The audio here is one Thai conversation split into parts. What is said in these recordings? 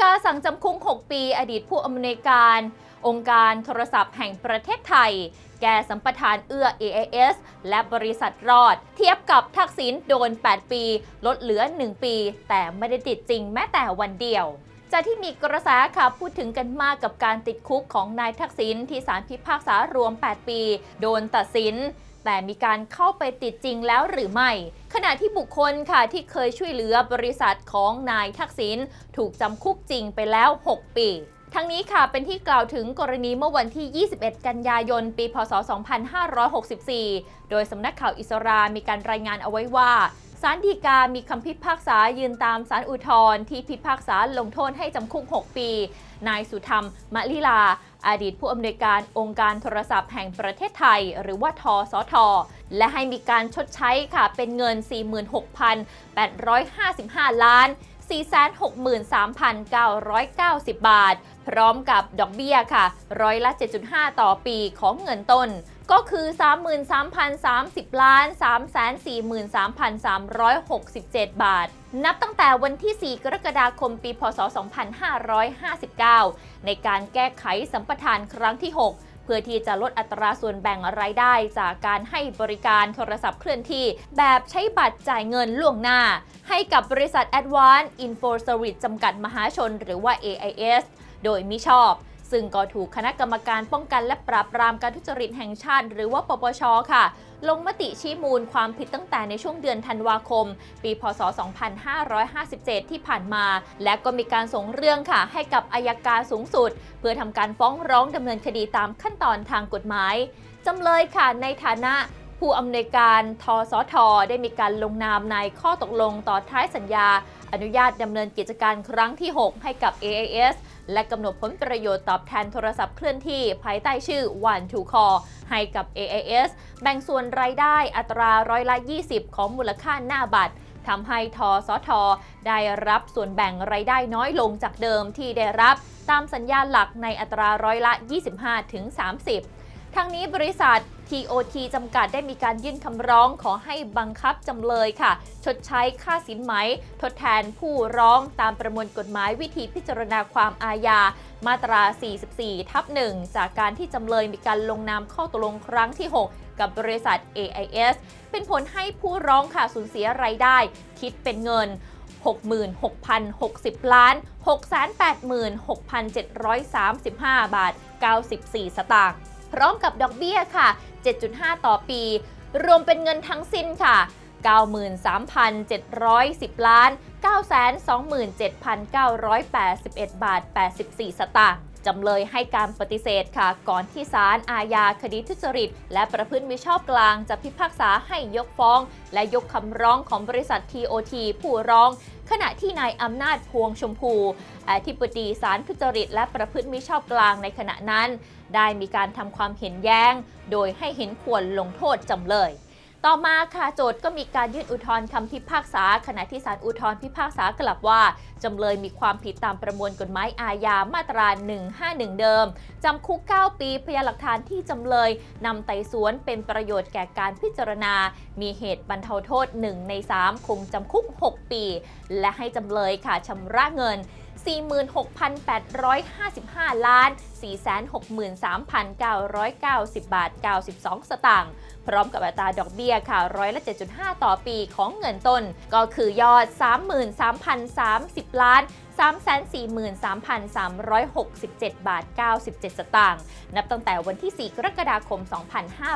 กาสั่งจำคุก 6 ปี อดีตผู้อำนวยการ องค์การโทรศัพท์แห่งประเทศไทย แก่สัมปทานเอื้อ AIS และบริษัทรอด เทียบกับทักษิณโดน 8 ปี ลดเหลือ 1 ปี แต่ไม่ได้ติดจริงแม้แต่วันเดียวจากที่มีกระแสข่าวพูดถึงกันมากกับการติดคุกของนายทักษิณที่ศาลพิพากษารวม 8 ปี โดนตัดสิน แต่มีการเข้าไปติดจริงแล้วหรือไม่ ขณะที่บุคคลค่ะที่เคยช่วยเหลือบริษัทของนายทักษิณถูกจำคุกจริงไปแล้ว 6 ปีทั้งนี้ค่ะเป็นที่กล่าวถึงกรณีเมื่อวันที่ 21 กันยายน ปี พศ 2564 โดยสำนักข่าวอิสรามีการรายงานเอาไว้ว่าาลฎีกามีคำพิพากษายืนตามศาลอุทธรณ์ที่พิพากษาลงโทษให้จำคุก 6 ปี นายสุธรรมมะลิลา อดีตผู้อำนวยการองค์การโทรศัพท์แห่งประเทศไทย หรือว่าทสท และให้มีการชดใช้ค่ะเป็นเงิน 46,855 ล้าน 463,990 บาท พร้อมกับดอกเบี้ยค่ะ ร้อยละ 7.5 ต่อปีของเงินต้น ก็คือ 33,030 ล้าน 343,367 บาท นับตั้งแต่วันที่ 4 กรกฎาคม ปี พศ 2559 ในการแก้ไขสัมปทานครั้งที่ 6 เพื่อที่จะลดอัตราส่วนแบ่งรายได้จากการให้บริการโทรศัพท์เคลื่อนที่ แบบใช้บัตรจ่ายเงินล่วงหน้า ให้กับบริษัท Advanced Info Service จำกัดมหาชน หรือว่า AIS โดยมิชอบ ซึ่งก็ถูกคณะกรรมการป้องกันและปราบปรามการทุจริตแห่งชาติ หรือว่าปปชค่ะ ลงมติชี้มูลความผิดตั้งแต่ในช่วงเดือนธันวาคม ปีพศ 2557 ที่ผ่านมา และก็มีการส่งเรื่องค่ะ ให้กับอายการสูงสุด เพื่อทำการฟ้องร้องดำเนินคดีตามขั้นตอนทางกฎหมายจำเลยค่ะในฐานะผู้อำนวยการทสท ได้มีการลงนามในข้อตกลงต่อท้ายสัญญา อนุญาตดำเนินกิจการครั้งที่ 6 ให้กับ AIS และกำหนดผลประโยชน์ตอบแทนโทรศัพท์เคลื่อนที่ภายใต้ชื่อ One to Call ให้กับ AIS แบ่งส่วนรายได้อัตราร้อยละ 20 ของมูลค่าหน้าบัตรทำให้ทอสท ได้รับส่วนแบ่งรายได้น้อยลงจากเดิมที่ได้รับ ตามสัญญาหลักในอัตราร้อยละ 25-30 ทั้งนี้บริษัท TOT จำกัดได้มีการยื่นคำร้องขอให้บังคับจำเลยค่ะ ชดใช้ค่าสินไหม ทดแทนผู้ร้องตามประมวลกฎหมายวิธีพิจารณาความอาญา มาตรา 44 ทับ 1 จากการที่จำเลยมีการลงนามข้อตกลงครั้งที่ 6 กับบริษัท AIS เป็นผลให้ผู้ร้องค่ะสูญเสียรายได้ คิดเป็นเงิน 66,060 ล้าน 686,735 บาท 94 สตางค์ พร้อมกับดอกเบี้ยค่ะ 7.5 ต่อปี รวมเป็นเงินทั้งสิ้นค่ะ 93,710 ล้าน 927,981 บาท 84 สตางค์ จำเลยให้การปฏิเสธค่ะ ก่อนที่ศาลอาญาคดีทุจริต และประพฤติมิชอบกลางจะพิพากษาให้ยกฟ้อง และยกคำร้องของบริษัท TOT ผู้ร้องขณะที่นายอำนาจพวงชมพูอธิบดีศาลทุจริต และประพฤติมิชอบกลางในขณะนั้น ได้มีการทำความเห็นแย้ง โดยให้เห็นควรลงโทษจำเลย ต่อมาค่ะโจทย์ก็มีการยื่นอุทธรณ์คำพิพากษา ขณะที่ศาลอุทธรณ์พิพากษากลับว่า จำเลยมีความผิดตามประมวลกฎหมายอาญามาตรา 151 เดิม จำคุก 9 ปีพยานหลักฐานที่จำเลยนำไต่สวนเป็นประโยชน์แก่การพิจารณา มีเหตุบรรเทาโทษ 1 ใน 3 คงจำคุก 6 ปี และให้จำเลยค่ะชำระเงิน 46,855 ล้าน 463,990 บาท 92 สตางค์ พร้อมกับอัตราดอกเบี้ยค่ะร้อยละ 7.5 ต่อปีของเงินต้น ก็คือยอด 33,030 ล้าน343,367 บาท 97 สตางค์ นับตั้งแต่วันที่ 4 กรกฎาคม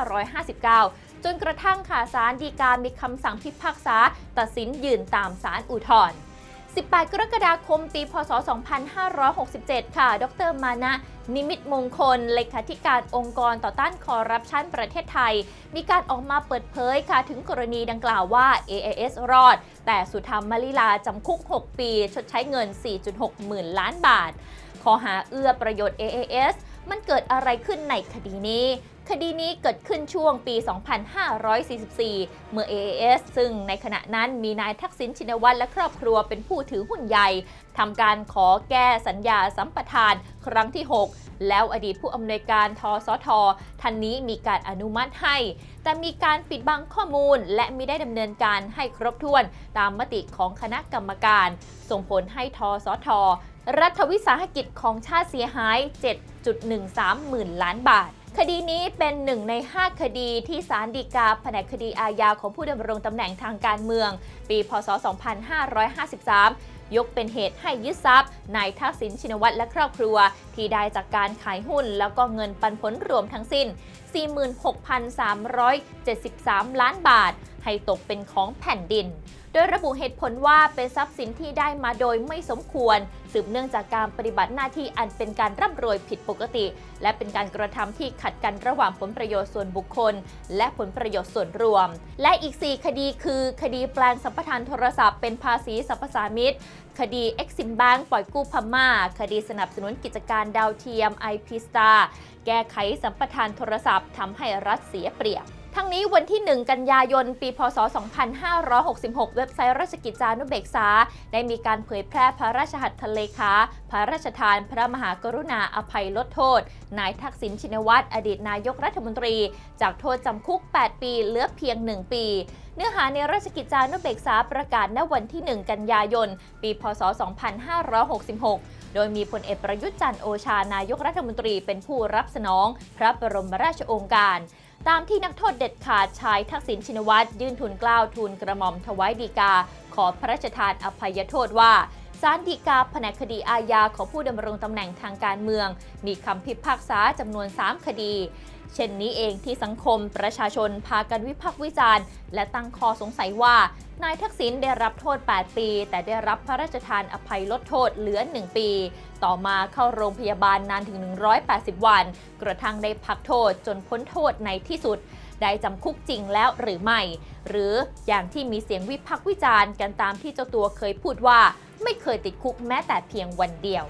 2559 จนกระทั่งค่ะศาลฎีกามีคำสั่งพิพากษา ตัดสินยืนตามศาลอุทธรณ์ 18 กรกฎาคม ปี พศ 2567 ค่ะ ดรมานะ นิมิตมงคล เลขาธิการองค์กรต่อต้านคอร์รัปชันประเทศไทย มีการออกมาเปิดเผยค่ะ ถึงกรณีดังกล่าวว่า AIS รอด แต่สุธรรมมลิลาจำคุก 6 ปี ชดใช้เงิน 4.6 หมื่นล้านบาท ข้อหาเอื้อประโยชน์ AAS มันเกิดอะไรขึ้นในคดีนี้คดีนี้เกิดขึ้นช่วงปี 2544 เมื่อ AAS ซึ่งในขณะนั้นมีนายทักษิณชินวัตรและครอบครัวเป็นผู้ถือหุ้นใหญ่ทำการขอแก้สัญญาสัมปทานครั้งที่ 6 แล้วอดีตผู้อำนวยการทสทท่านนี้มีการอนุมัติให้ แต่มีการปิดบังข้อมูลและไม่ได้ดำเนินการให้ครบถ้วนตามมติของคณะกรรมการ ส่งผลให้ทสทรัฐวิสาหกิจของชาติเสียหาย 7.13 หมื่นล้านบาท คดีนี้เป็นหนึ่งใน 5 คดีที่ศาลฎีกาแผนกคดีอาญาของผู้ดำรงตำแหน่งทางการเมือง ปี พศ 2553 ยกเป็นเหตุให้ยึดทรัพย์นายทักษิณชินวัตรและครอบครัว ที่ได้จากการขายหุ้น แล้วก็เงินปันผลรวมทั้งสิ้น 46,373 ล้านบาทให้ตกเป็นของแผ่นดิน โดยระบุเหตุผลว่าเป็นทรัพย์สินที่ได้มาโดยไม่สมควร สืบเนื่องจากการปฏิบัติหน้าที่อันเป็นการร่ำรวยผิดปกติ และเป็นการกระทำที่ขัดกันระหว่างผลประโยชน์ส่วนบุคคล และผลประโยชน์ส่วนรวม และอีก 4 คดีคือ คดีแปลงสัมปทานโทรศัพท์เป็นภาษีสรรพสามิตคดี Exim Bank ปล่อยกู้พม่า คดีสนับสนุนกิจการดาวเทียม IP Star แก้ไขสัมปทานโทรศัพท์ทำให้รัฐเสียเปรียบ ทั้งนี้วันที่ 1 กันยายน ปี พศ 2566 เว็บไซต์ราชกิจจานุเบกษา ได้มีการเผยแพร่พระราชหัตถเลขา พระราชทานพระมหากรุณาอภัยลดโทษ นายทักษิณชินวัตร อดีตนายกรัฐมนตรี จากโทษจำคุก 8 ปีเหลือเพียง 1 ปี เนื้อหาในราชกิจจานุเบกษาประกาศณวันที่ 1 กันยายน ปี พศ 2566โดยมีพลเอกประยุทธ์จันทร์โอชานายกรัฐมนตรีเป็นผู้รับสนอง พระบรมราชโองการ ตามที่นักโทษเด็ดขาดชายทักษิณชินวัตรยื่นทุนกล้าวทุนกระหม่อมถวายดีกา ขอพระราชทานอภัยโทษว่าศาลฎีกาแผนกคดีอาญาของผู้ดำรงตำแหน่งทางการเมือง มีคำพิพากษาจำนวน 3 คดี เช่นนี้เองที่สังคมประชาชนพากันวิพากษ์วิจารณ์ และตั้งข้อสงสัยว่า นายทักษิณได้รับโทษ 8 ปี แต่ได้รับพระราชทานอภัยลดโทษเหลือ 1 ปี ต่อมาเข้าโรงพยาบาลนานถึง 180 วัน กระทั่งได้พักโทษจนพ้นโทษในที่สุดได้จำคุกจริงแล้วหรือไม่ หรืออย่างที่มีเสียงวิพากษ์วิจารณ์กันตามที่เจ้าตัวเคยพูดว่า ไม่เคยติดคุกแม้แต่เพียงวันเดียว